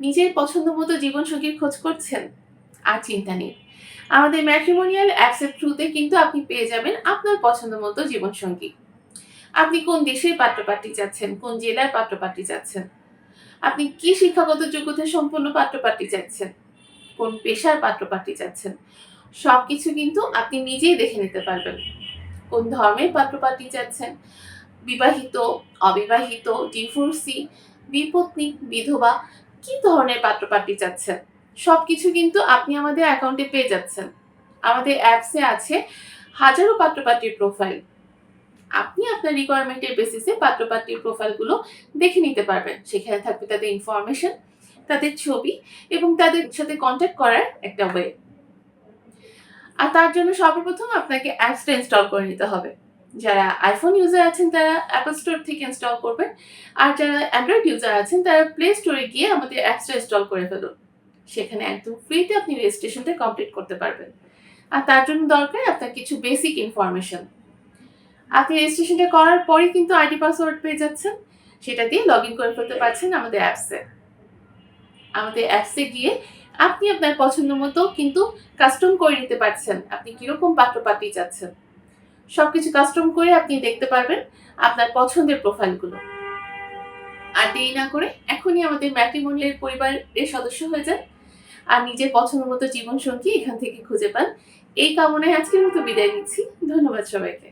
নিজের পছন্দ মতো জীবনসঙ্গীর খোঁজ করছেন? আর চিন্তা নেই। আমাদের ম্যাট্রিমোনিয়াল অ্যাপসের থ্রুতে কিন্তু আপনি পেয়ে যাবেন আপনার পছন্দ মতো জীবনসঙ্গী। আপনি কোন দেশের পাত্রপাত্রী চাচ্ছেন? কোন জেলার পাত্রপাত্রী চাচ্ছেন? আপনি কি শিক্ষাগত যোগ্যতা সম্পন্ন পাত্রপাত্রী চাচ্ছেন? কোন পেশার পাত্রপাত্রী চাচ্ছেন? সবকিছু কিন্তু আপনি নিজেই দেখে নিতে পারবেন। কোন ধর্মের পাত্রপাত্রী চাচ্ছেন? বিবাহিত, অবিবাহিত ডিভোর্সি বিপত্নী, বিধবা কি ধরনের পাত্রপাত্রী চাচ্ছেন? সব কিছু কিন্তু আপনি আমাদের অ্যাকাউন্টে পেয়ে যাচ্ছেন। আমাদের অ্যাপসে আছে হাজারো পাত্রপাত্রীর প্রোফাইল আপনি আপনার রিকোয়ারমেন্টের বেসিসে পাত্রপাত্রীর প্রোফাইলগুলো দেখে নিতে পারবেন। সেখানে থাকবে তাদের ইনফরমেশন তাদের ছবি এবং তাদের সাথে কন্ট্যাক্ট করার একটা ওয়ে আর তার জন্য সর্বপ্রথম আপনাকে অ্যাপসটা ইনস্টল করে নিতে হবে। যারা আইফোন ইউজার আছেন তারা অ্যাপল স্টোর থেকে ইনস্টল করবেন। আর যারা অ্যান্ড্রয়েড ইউজার আছেন, তারা প্লে স্টোরে গিয়ে আমাদের অ্যাপসটা ইনস্টল করে ফেলুন। সেখানে একদম ফ্রিতে আপনি রেজিস্ট্রেশনটা কমপ্লিট করতে পারবেন। আর তার জন্য দরকার আপনার কিছু বেসিক ইনফরমেশন আপনি রেজিস্ট্রেশনটা করার পরেই কিন্তু আইডি পাসওয়ার্ড পেয়ে যাচ্ছেন। সেটা দিয়ে লগ ইন করে ফেলতে পারছেন আমাদের অ্যাপসে আমাদের অ্যাপসে গিয়ে আপনি আপনার পছন্দ মতো কিন্তু কাস্টম করে নিতে পারছেন। আপনি কীরকম পাত্রপাত্রী চাচ্ছেন। সবকিছু কাস্টম করে আপনি দেখতে পারবেন আপনার পছন্দের প্রোফাইলগুলো আর দেরি না করে এখনই আমাদের ম্যাট্রিমোনিয়াল পরিবারের সদস্য হয়ে যান আর নিজের পছন্দ মতো জীবনসঙ্গী এখান থেকে খুঁজে পান। এই কামনায় আজকের মতো বিদায় নিচ্ছি। ধন্যবাদ সবাইকে।